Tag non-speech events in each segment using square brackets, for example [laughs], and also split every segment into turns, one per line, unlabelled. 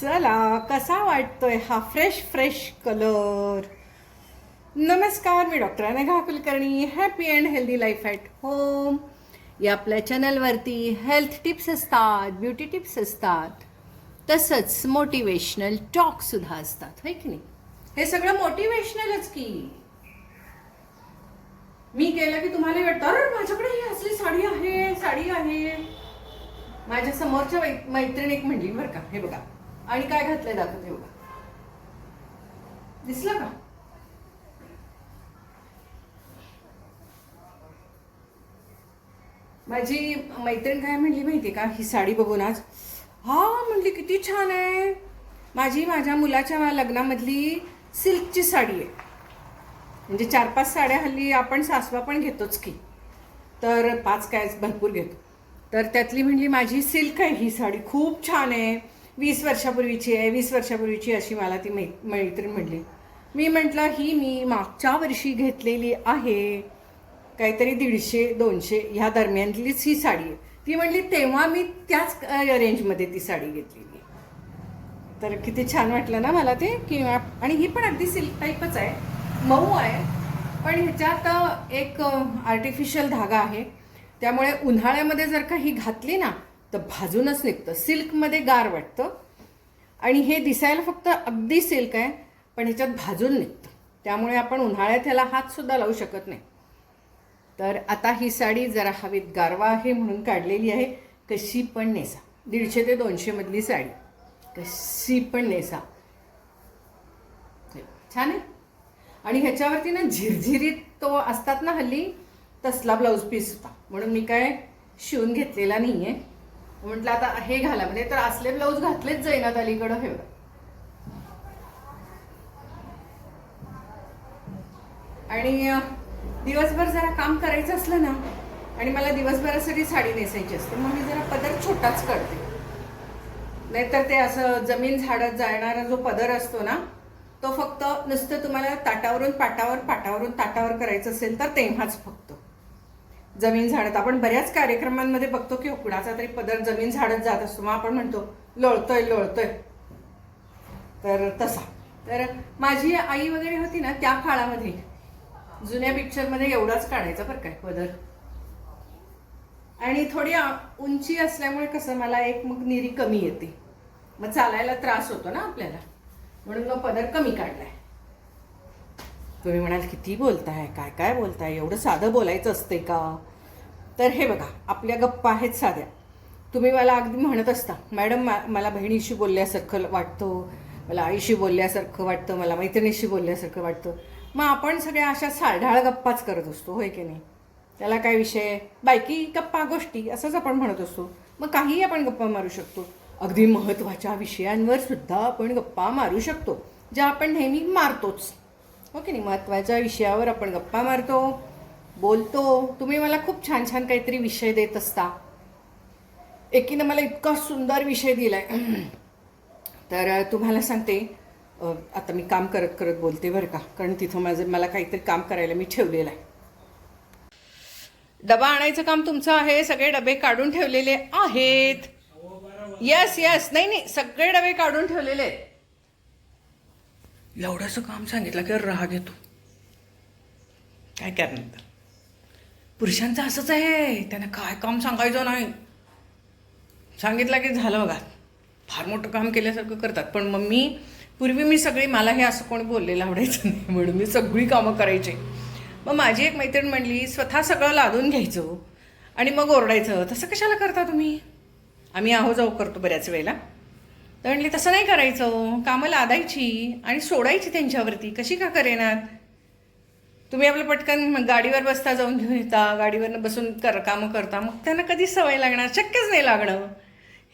चला कसा वाटतोय हा फ्रेश फ्रेश कलर नमस्कार मी doctor Anegha Kulkarni. Happy and healthy life at home या आपल्या चॅनलवरती हेल्थ टिप्स असतात ब्युटी टिप्स असतात. तसंच मोटिवेशनल टॉकसुद्धा असतात होय की नाही? हे सगळं मोटिवेशनलच की. मी केलं की तुम्हाला वाटतं अरे माझ्याकडे ही असली साडी आहे साडी आहे. माझ्या समोरच्या मै- एक म्हणली बरं का हे बघा. आणि काय घातलंय दाखवते बघा दिसलं का? माझी मैत्रीण काय म्हणली माहिती का? ही साडी बघून आज. हा म्हणली किती छान आहे. माझी माझ्या मुलाच्या लग्नामधली सिल्कची साडी आहे. म्हणजे चार पाच साड्या हल्ली आपण सासवा पण घेतोच की. तर पाच काय भरपूर घेतो. तर त्यातली म्हणली माझी सिल्क आहे ही साडी खूप छान आहे. वीस वर्षापूर्वीची आहे वीस वर्षापूर्वीची अशी मला ती मै मैत्रीण म्हणली मी म्हटलं ही मी मागच्या वर्षी घेतलेली आहे. काहीतरी दीडशे दोनशे ह्या दरम्यानलीच ही साडी आहे. ती म्हणली तेव्हा मी त्याच रेंजमध्ये ती साडी घेतलेली आहे. तर किती छान वाटलं ना मला ते की आणि ही पण अगदी सिल्क टाईपच आहे. मऊ आहे. पण ह्याच्यात एक आर्टिफिशियल धागा आहे. त्यामुळे उन्हाळ्यामध्ये जर का ही घातली ना तर भाजूनच निघतं. सिल्कमध्ये गार वाटतं. आणि हे दिसायला फक्त अगदी सिल्क आहे पण ह्याच्यात भाजून निघतं. त्यामुळे आपण उन्हाळ्यात ह्याला हातसुद्धा लावू शकत नाही. तर आता ही साडी जरा हवीत गारवा आहे म्हणून काढलेली आहे. कशी पण नेसा. दीडशे ते दोनशेमधली साडी. कशी पण नेसा. छान आहे. आणि ह्याच्यावरती ना झिरझिरीत तो असतात ना हल्ली तसला ब्लाऊज पीस होता. म्हणून मी काय शिवून घेतलेला नाही आहे म्हटलं आता हे घाला. म्हणजे तर असले ब्लाऊज घातलेच जाईनात अलीकडं हे आणि दिवसभर जरा काम करायचं असलं ना आणि मला दिवसभरासाठी साडी नेसायची असते मग मी जरा पदर छोटाच करते. नाहीतर ते असं जमीन झाडत जाणारा जो पदर असतो ना तो फक्त नुसतं तुम्हाला ताटावरून पाटावर पाटावरून ताटावर करायचं असेल तर तेव्हाच फक्त. जमीन झाडत. आपण बऱ्याच कार्यक्रमांमध्ये बघतो की कुणाचा तरी पदर जमीन झाडत जात असतो. मग आपण म्हणतो लोळतोय लोळतोय. तर तसा. तर माझी आई वगैरे होती ना त्या काळामध्ये जुन्या पिक्चरमध्ये एवढाच काढायचा बरं काय पदर. आणि थोडी उंची असल्यामुळे कसं मला एक मग निरी कमी येते. मग चालायला त्रास होतो ना आपल्याला. म्हणून मग पदर कमी काढलाय. तुम्ही म्हणाल किती बोलताय? काय काय बोलताय? एवढं साधं बोलायचं असते का? तर हे बघा आपल्या गप्पा आहेत साध्या. तुम्ही मला अगदी म्हणत असता मॅडम मा मला बहिणीशी बोलल्यासारखं वाटतं मला आईशी बोलल्यासारखं वाटतं मला मैत्रिणीशी बोलल्यासारखं वाटतं. मग आपण सगळ्या अशा साढाळ गप्पाच करत असतो होय की नाही? त्याला काय विषय? बायकी गप्पा गोष्टी असंच आपण म्हणत असतो. मग काहीही आपण गप्पा मारू शकतो. अगदी महत्त्वाच्या विषयांवर सुद्धा आपण गप्पा मारू शकतो ज्या आपण नेहमी मारतोच. हो की नाही? महत्त्वाच्या विषयावर आपण गप्पा मारतो बोलतो. तुम्ही मला खूप छान छान काहीतरी विषय देत असता. एकीनं मला इतका सुंदर विषय दिलाय. [clears throat] तर तुम्हाला सांगते आता मी काम करत करत बोलते बरं का. कारण तिथं माझं मला काहीतरी काम करायला मी ठेवलेलं आहे. डबा आणायचं काम तुमचं आहे सगळे डबे काढून ठेवलेले आहेत. यस यस नाही नाही. सगळे डबे काढून ठेवलेले आहेत. एवढंसं काम सांगितलं की राग येतो. काय करणार? पुरुषांचं असंच आहे. त्यांना काय काम सांगायचं नाही. सांगितलं की झालं बघा. फार मोठं काम केल्यासारखं करतात. पण मग मी पूर्वी मी सगळी मला हे असं कोणी बोललेलं आवडायचं नाही. म्हणून मी सगळी कामं करायचे. मग माझी एक मैत्रीण म्हणली स्वतः सगळं लादून घ्यायचं आणि मग ओरडायचं. तसं कशाला करता तुम्ही? आम्ही आहो जाऊ करतो बऱ्याच वेळेला. तर म्हणली तसं नाही करायचं हो. कामं लादायची आणि सोडायची त्यांच्यावरती. कशी का करेनात? तुम्ही आपलं पटकन गाडीवर बसता जाऊन घेऊन येता. गाडीवरनं बसून कर कामं करता. मग त्यांना कधी सवय लागणार. शक्यच नाही लागणं.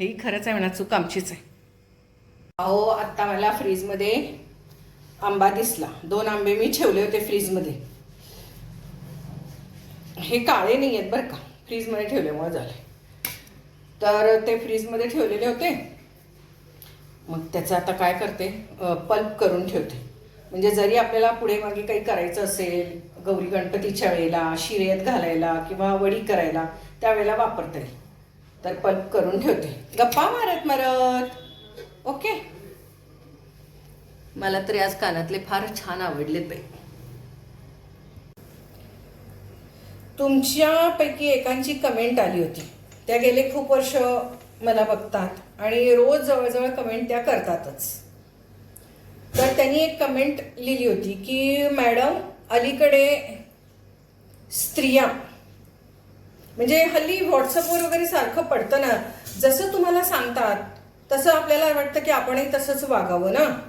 हेही खरंच आहे म्हणा. चूक आमचीच आहे. अहो आत्ता मला फ्रीजमध्ये आंबा दिसला. दोन आंबे मी ठेवले होते फ्रीजमध्ये. हे काळे नाही आहेत बरं का. फ्रीजमध्ये ठेवल्यामुळे झाले तर ते फ्रीजमध्ये ठेवलेले होते. मग त्याचं आता काय करते? पल्प करून ठेवते. म्हणजे जरी आपल्याला पुढे मागे काही करायचं असेल गौरी गणपतीच्या वेळेला शिरेत घालायला किंवा वडी करायला त्यावेळेला वापरता येईल. तर पल्प करून ठेवते. गप्पा मारत मारत. ओके? मला तरी आज कानातले फार छान आवडलेत बाई. तुमच्यापैकी एकांची कमेंट आली होती. त्या गेले खूप वर्ष मला बघतात. आणि रोज जवळजवळ कमेंट त्या करतातच. तर त्यांनी एक कमेंट लिहिली होती की मॅडम अलीकडे स्त्रिया. म्हणजे हल्ली व्हॉट्सअपवर वगैरे सारखं पडतं ना. जसं तुम्हाला सांगतात तसं आपल्याला वाटतं की आपणही तसंच वागावं ना.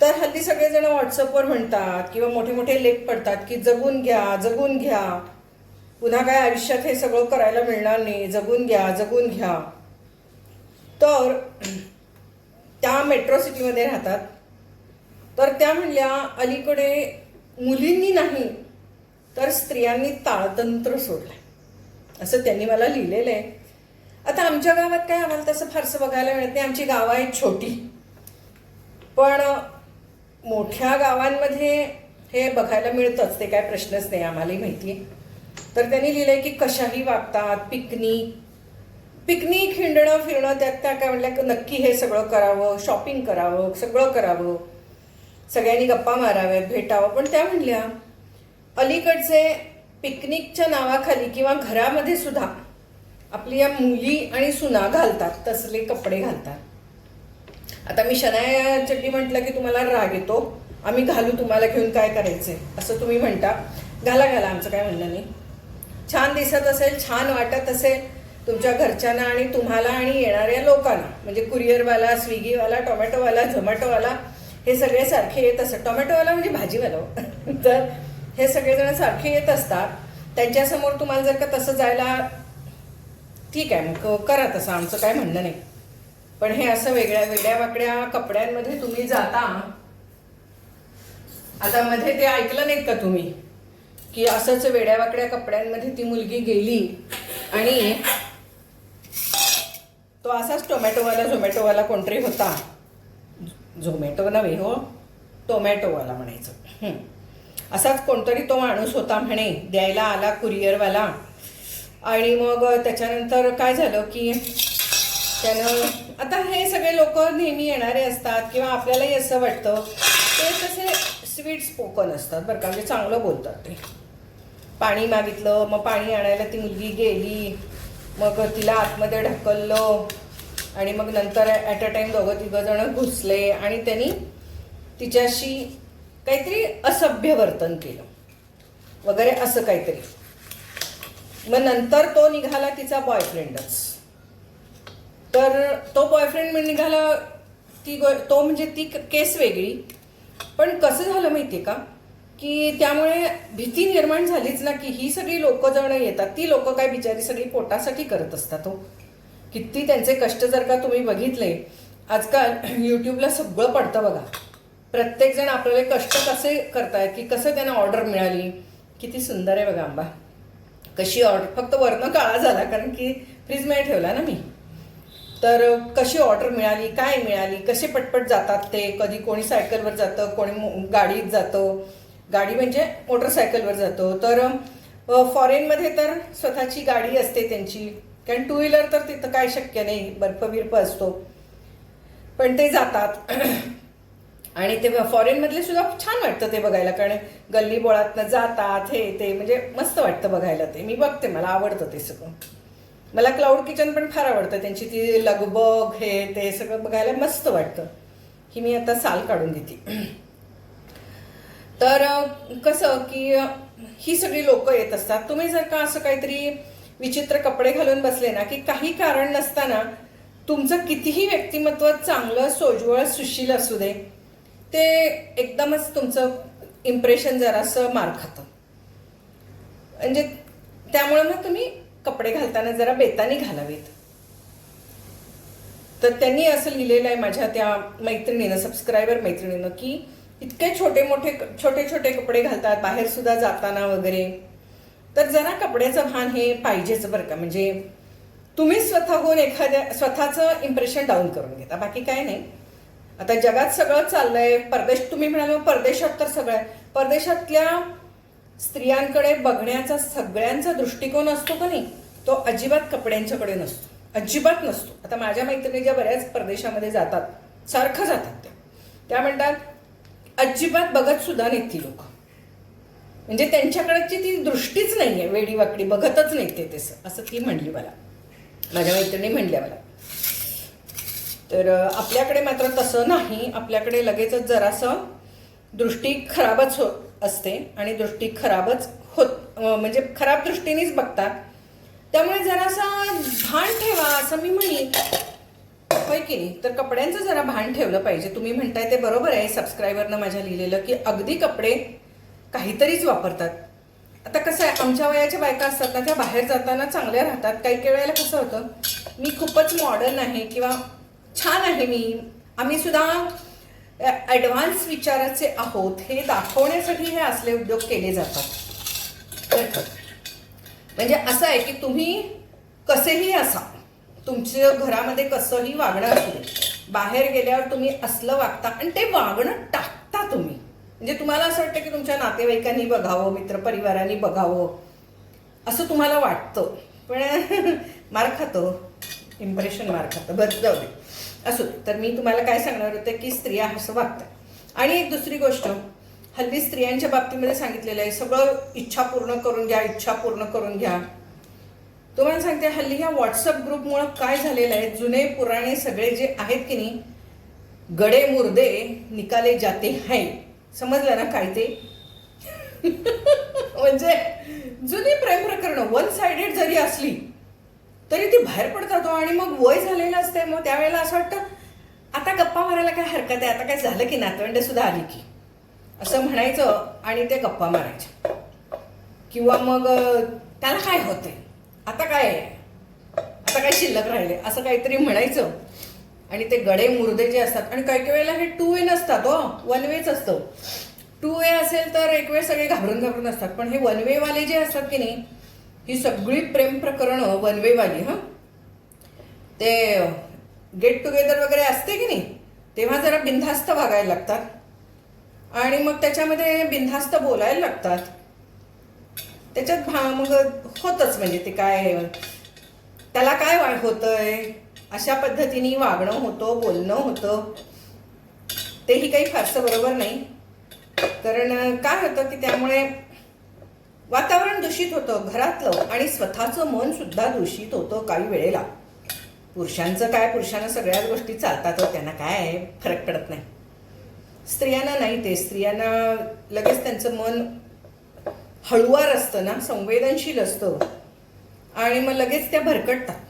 तर हल्ली सगळेजण व्हॉट्सअपवर म्हणतात किंवा मोठे मोठे लेख पडतात की जगून घ्या जगून घ्या. पुन्हा काय आयुष्यात हे सगळं करायला मिळणार नाही. जगून घ्या जगून घ्या. तर त्या मेट्रो सिटीमध्ये राहतात. तर त्या म्हणल्या अलीकडे मुलींनी नाही तर स्त्रियांनी ताळतंत्र सोडलं असं त्यांनी मला लिहिलेलं आहे आता आमच्या गावात काय आम्हाला तसं फारसं बघायला मिळत नाही. आमची गावं आहेत छोटी. पण मोठ्या गावांमध्ये हे बघायला मिळतंच. ते काय प्रश्नच नाही आम्हालाही माहिती आहे. तर त्यांनी लिहिलं आहे की कशाही वागतात पिकनिक पिकनिक हिंडणं फिरणं त्यात त्या काय म्हटलं की नक्की हे सगळं करावं शॉपिंग करावं सगळं करावं. सगळ्यांनी गप्पा माराव्यात भेटावं. पण त्या म्हणल्या अलीकडचे पिकनिकच्या नावाखाली किंवा घरामध्ये सुद्धा आपली या मुली आणि सुना घालतात तसले कपडे घालतात. आता मी शनाया चड्डी म्हटलं की तुम्हाला राग येतो. आम्ही घालू तुम्हाला घेऊन काय करायचंय? असं तुम्ही म्हणता. घाला घाला आमचं काय म्हणणं नाही. छान दिसत असेल छान वाटत असेल तुमच्या घरच्यांना आणि तुम्हाला आणि येणाऱ्या लोकांना म्हणजे कुरिअरवाला स्विगीवाला टोमॅटोवाला झोमॅटोवाला हे सगळे सारखे येत असतात. टोमॅटोवाला म्हणजे भाजीवाला हो. [laughs] तर हे सगळेजण सारखे येत असतात. त्यांच्यासमोर तुम्हाला जर का तसं जायला ठीक आहे मग करा तसं. आमचं काय म्हणणं नाही. पण हे असं वेगळ्या वेगळ्या वाकड्या कपड्यांमध्ये तुम्ही जाता. आता मध्ये ते ऐकलं नाहीत का तुम्ही? की असंच वेड्या वाकड्या कपड्यांमध्ये ती मुलगी गेली आणि तो असाच टोमॅटोवाला झोमॅटोवाला कोणतरी होता. झोमॅटो नव्हे हो टोमॅटोवाला म्हणायचं. असाच कोणतरी तो माणूस होता म्हणे द्यायला आला कुरिअरवाला. आणि मग त्याच्यानंतर काय झालं की त्यानं आता हे सगळे लोक नेहमी येणारे असतात किंवा आपल्यालाही असं वाटतं ते तसे स्वीट स्पोकन असतात बरं का म्हणजे चांगलं बोलतात ते. पाणी मागितलं मग पाणी आणायला ती मुलगी गेली मग तिला आतमध्ये ढकललं आणि मग नंतर ॲट अ टाइम दोघं तिघं जण घुसले आणि त्यांनी तिच्याशी काहीतरी असभ्य वर्तन केलं. वगैरे असं काहीतरी. मग नंतर तो निघाला तिचा बॉयफ्रेंडच तर तो बॉयफ्रेंड म्हणजे निघाला ती गो तो म्हणजे ती केस वेगळी. पण कसं झालं माहिती आहे का? की त्यामुळे भीती निर्माण झालीच ना की ही सगळी लोक जण येतात. ती लोक काय बिचारी सगळी पोटासाठी करत असतात हो. किती त्यांचे कष्ट जर का तुम्ही बघितले आजकाल [clears throat] यूट्यूबला सगळं पडतं बघा. प्रत्येकजण आपल्याला कष्ट कसे करतायत की कसं त्यांना ऑर्डर मिळाली. किती सुंदर आहे बघा आंबा. कशी ऑर्डर फक्त वरनं काळा झाला कारण की फ्रीजमध्ये ठेवला ना मी. तर कशी ऑर्डर मिळाली काय मिळाली कसे पटपट जातात ते कधी कोणी सायकलवर जातं कोणी मो- गाडीत जातं. गाडी म्हणजे मोटरसायकलवर जातो. तर फॉरेनमध्ये तर स्वतःची गाडी असते त्यांची. कारण टू व्हीलर तर तिथं काय शक्य नाही. बर्फ बिर्फ असतो. पण ते जातात. [clears throat] आणि ते फॉरेनमधले सुद्धा छान वाटतं ते बघायला. कारण गल्ली बोळातनं जातात हे ते म्हणजे मस्त वाटतं बघायला ते. मी बघते मला आवडतं ते सगळं. मला क्लाउड किचन पण फार आवडतं. त्यांची ती लगबग हे ते सगळं बघायला मस्त वाटतं. ही मी आता साल काढून देते. [clears throat] तर कसं की ही सगळी लोक येत असतात. तुम्ही जर का असं काहीतरी विचित्र कपडे घालून बसले ना की काही कारण नसताना तुमचं कितीही व्यक्तिमत्व चांगलं सोज्वळ सुशील असू दे ते एकदमच तुमचं इम्प्रेशन जरासं मार खातं. म्हणजे त्यामुळे मग तुम्ही कपडे घालताना जरा बेतानी घालावेत. तर त्यांनी असं लिहिलेलं आहे माझ्या त्या मैत्रिणीनं सबस्क्रायबर मैत्रिणीनं की इतके छोटे मोठे छोटे छोटे कपडे घालतात बाहेर सुद्धा जाताना वगैरे. तर जरा कपड्याचं भान हे पाहिजेच बरं का. म्हणजे तुम्ही स्वतःहून एखाद्या स्वतःचं इम्प्रेशन डाऊन करून घेता. बाकी काय नाही. आता जगात सगळं चाललंय. परदेश तुम्ही म्हणाल परदेशात तर सगळं आहे. परदेशातल्या स्त्रियांकडे बघण्याचा सगळ्यांचा दृष्टिकोन असतो का नाही? तो अजिबात कपड्यांच्याकडे नसतो. अजिबात नसतो. आता माझ्या मैत्रिणी ज्या बऱ्याच परदेशामध्ये जातात सारखं जातात त्या. त्या म्हणतात अजिबात बघत सुद्धा नाहीत ती लोक. म्हणजे त्यांच्याकडची ती दृष्टीच नाही आहे वेडी वाकडी बघतच नाही ते तसं असं ती म्हणली मला. माझ्या मैत्रिणी म्हणल्या मला. तर आपल्याकडे मात्र तसं नाही. आपल्याकडे लगेचच जरासं दृष्टी खराबच हो असते आणि दृष्टी खराबच होत म्हणजे खराब दृष्टीनेच बघतात. त्यामुळे जरासं भान ठेवा असं मी म्हणेन. होय की नाही तर कपड्यांचं जरा भान ठेवलं पाहिजे. तुम्ही म्हणताय ते बरोबर आहे सबस्क्रायबरनं माझ्या लिहिलेलं की अगदी कपडे काहीतरीच वापरतात. आता कसं आहे आमच्या वयाच्या बायका असतात ना त्या बाहेर जाताना चांगल्या राहतात. काही काही वेळेला कसं होतं मी खूपच मॉडर्न आहे किंवा छान आहे मी. आम्ही सुद्धा ॲडव्हान्स विचाराचे आहोत हे दाखवण्यासाठी हे असले उद्योग केले जातात. म्हणजे असं आहे की तुम्ही कसेही असा तुमच्या घरामध्ये कसंही वागणं असलं बाहेर गेल्यावर तुम्ही असलं वागता आणि ते वागणं टाकता तुम्ही. म्हणजे तुम्हाला असं वाटतं की तुमच्या नातेवाईकांनी बघावं मित्रपरिवारांनी बघावं असं तुम्हाला वाटतं. पण [laughs] मार खातो. इम्प्रेशन मार खातं. बरं जाऊ दे. असो तर मी तुम्हाला काय सांगणार होते की स्त्रिया असं वागतात. आणि एक दुसरी गोष्ट हल्ली स्त्रियांच्या बाबतीमध्ये सांगितलेलं आहे सगळं इच्छा पूर्ण करून घ्या इच्छा पूर्ण करून घ्या. तुम्हाला सांगते हल्ली ह्या व्हॉट्सअप ग्रुपमुळं काय झालेलं आहे? जुने पुराणे सगळे जे आहेत की नाही गडे मुर्दे निकाले जाते आहे समजलं ना काय ते? [laughs] म्हणजे जुनी प्रेम प्रकरणं वन सायडेड जरी असली तरी ती बाहेर पडतात हो. आणि मग वय झालेलं असते मग त्यावेळेला असं वाटतं आता गप्पा मारायला काय हरकत आहे? आता काय झालं की नातवंड सुद्धा आली की? असं म्हणायचं आणि ते गप्पा मारायच्या किंवा मग त्याला काय होतंय? आता काय? आता काय शिल्लक राहिले? असं काहीतरी म्हणायचं. आणि ते गडे मुर्दे जे असतात आणि काही काही वेळेला हे टू वे नसतात हो. वन वेच असतं. टू वे असेल तर एक वेळ सगळे घाबरून घाबरून असतात. पण हे वन वेवाले जे असतात की नाही ही सगळी प्रेम प्रकरणं वन वेवाली हां. हं ते गेट टुगेदर वगैरे असते की नाही तेव्हा जरा बिनधास्त वागायला लागतात. आणि मग त्याच्यामध्ये बिनधास्त बोलायला लागतात. त्याच्यात भा मग होतच म्हणजे ते काय त्याला काय वा होतंय? अशा पद्धतीने वागणं होतं बोलणं होतं. तेही काही फारसं बरोबर नाही. कारण काय होतं की त्यामुळे वातावरण दूषित होतं घरातलं आणि स्वतःचं मन सुद्धा दूषित होतं काही वेळेला. पुरुषांचं काय पुरुषांना सगळ्याच गोष्टी चालतात हो, त्यांना काय आहे? फरक पडत नाही. स्त्रियांना नाही ते. स्त्रियांना लगेच त्यांचं मन हळुवार असतं ना संवेदनशील असतं. आणि मग लगेच त्या भरकटतात.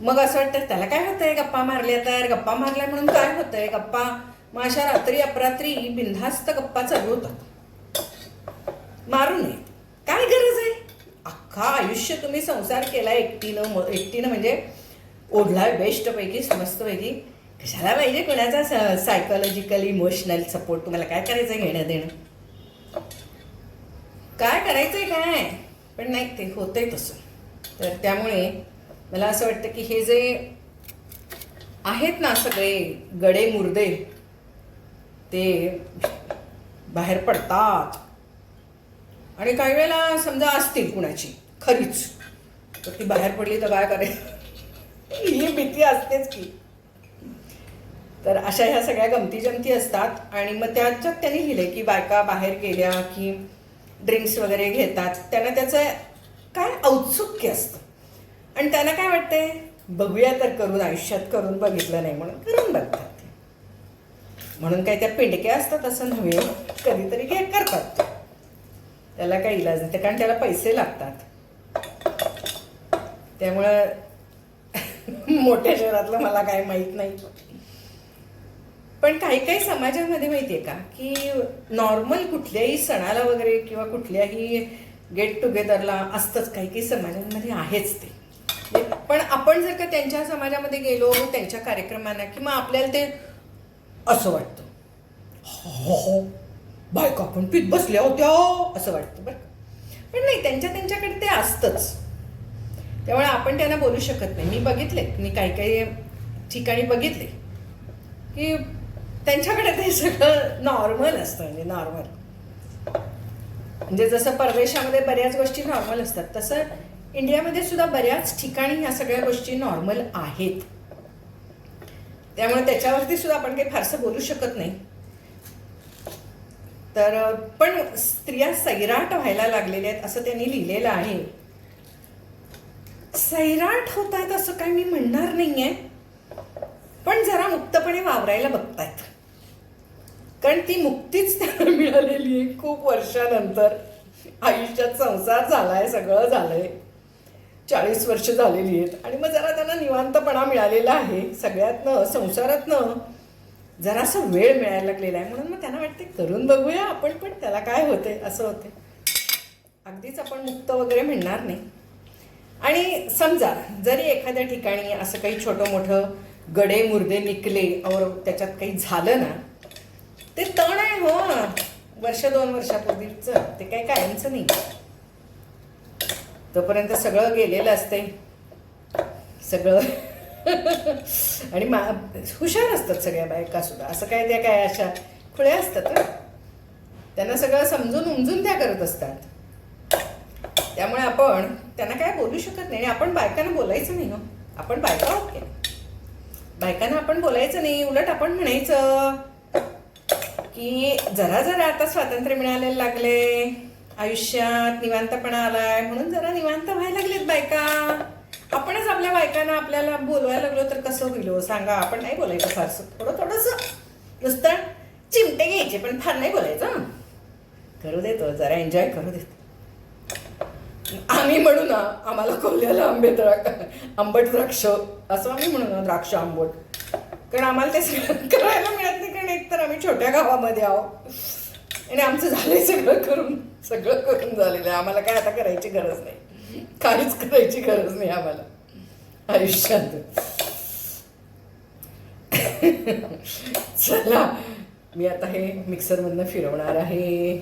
मग असं वाटतं त्याला काय होतंय? गप्पा मारल्या तर? गप्पा मारल्या म्हणून काय होतंय? गप्पा मग अशा रात्री अपरात्री बिनधास्त गप्पा चालू होतात. मारू नये. काय गरज आहे? अख्खा आयुष्य तुम्ही संसार केला एकटीनं एकटीनं म्हणजे ओढला बेस्टपैकी समस्तपैकी. कशाला पाहिजे कोणाचा सायकोलॉजिकल इमोशनल सपोर्ट तुम्हाला काय करायचं घेणं देणं काय करायचं आहे काय? पण नाही ते होतंय तसं. तर त्यामुळे मला असं वाटतं की हे जे आहेत ना सगळे गडे मुर्दे ते बाहेर पडतात. आणि काही वेळेला समजा असतील कुणाची खरीच. तर ती बाहेर पडली तर काय करेल? ही भीती असतेच की. तर अशा ह्या सगळ्या गमती जमती असतात. आणि मग त्याच्यात त्यांनी लिहिले की बायका बाहेर गेल्या की ड्रिंक्स वगैरे घेतात. त्यांना त्याचं काय औत्सुक्य असतं. आणि त्यांना काय वाटतंय? बघूया तर करून आयुष्यात करून बघितलं नाही म्हणून करून बघतात म्हणून काय त्या पिंडक्या असतात असं नव्हे कधीतरी घे करतात. त्याला काही इलाज नाही कारण त्याला पैसे लागतात. त्यामुळं [laughs] मोठ्या शहरातलं मला काय माहीत नाही. पण काही काही समाजामध्ये माहितीये का की नॉर्मल कुठल्याही सणाला वगैरे किंवा कुठल्याही गेट टुगेदरला असतंच काही काही समाजांमध्ये आहेच ते. पण आपण जर का त्यांच्या समाजामध्ये गेलो त्यांच्या कार्यक्रमांना किंवा आपल्याला ते असं वाटतं. हो हो बायका आपण पीत बसल्या होत्या असं वाटतं बरं पण नाही त्यांच्या त्यांच्याकडे ते असतंच. त्यामुळे आपण त्यांना बोलू शकत नाही. मी बघितले मी काही काही ठिकाणी बघितले की त्यांच्याकडे ते सगळं नॉर्मल असतं म्हणजे नॉर्मल म्हणजे जसं परदेशामध्ये बऱ्याच गोष्टी नॉर्मल असतात तसं इंडियामध्ये सुद्धा बऱ्याच ठिकाणी ह्या सगळ्या गोष्टी नॉर्मल आहेत. त्यामुळे त्याच्यावरती सुद्धा आपण काही फारसं बोलू शकत नाही. तर पण स्त्रिया सैराट व्हायला लागलेल्या आहेत असं त्यांनी लिहिलेलं आहे. सैराट होत आहेत असं काही मी म्हणणार नाहीये पण जरा मुक्तपणे वावरायला बघतायत. कारण ती मुक्तीच त्याला मिळालेली आहे. खूप वर्षानंतर आयुष्यात संसार झालाय सगळं झालंय. चाळीस वर्ष झालेली आहेत. आणि मग जरा त्यांना निवांतपणा मिळालेला आहे. सगळ्यातनं संसारातनं जरासं वेळ मिळायला लागलेला आहे. म्हणून मग त्यांना वाटते करून बघूया आपण पण त्याला काय होते असं होते अगदीच आपण मुक्त वगैरे म्हणणार नाही. आणि समजा जरी एखाद्या ठिकाणी असं काही छोटं मोठं गडे मुर्दे निकले और त्याच्यात काही झालं ना ते तण आहे हो. वर्ष दोन वर्षापूर्वीचं ते काही कायमचं नाही. तोपर्यंत सगळं गेलेलं असते सगळं. [laughs] आणि मा हुशार असतात सगळ्या बायका सुद्धा. असं काय त्या काय अशा खुळ्या असतात त्यांना सगळं समजून उमजून त्या करत असतात. त्यामुळे आपण त्यांना काय बोलू शकत नाही. आणि आपण बायकांना बोलायचं नाही हो. आपण बायका ओके. बायकांना आपण बोलायचं नाही. उलट आपण म्हणायचं की जरा जरा आता स्वातंत्र्य मिळायला लागले आयुष्यात निवांतपणा आलाय म्हणून जरा निवांत व्हायला लागलेत बायका. आपणच आपल्या बायकांना आपल्याला बोलवायला लागलो तर कसं होईल हो? सांगा. आपण नाही बोलायचं फारसं. थोडं थोडंसं. नुसतं चिमटे घ्यायचे पण फार नाही बोलायचं करू देतो जरा एन्जॉय करू देतो आम्ही म्हणू ना आम्हाला कोल्ह्याला आंबे द्राक्ष आंबट द्राक्ष असं आम्ही म्हणू ना द्राक्ष आंबट. कारण आम्हाला ते [laughs] करायला करायला तर आम्ही छोट्या गावामध्ये आहोत आणि आमचं झालंय सगळं करून सगळं करून झालेलं आहे. आम्हाला काय आता करायची गरज नाही. काहीच करायची गरज नाही आम्हाला. आयुष्यात. चला मी आता हे मिक्सरमधनं फिरवणार आहे.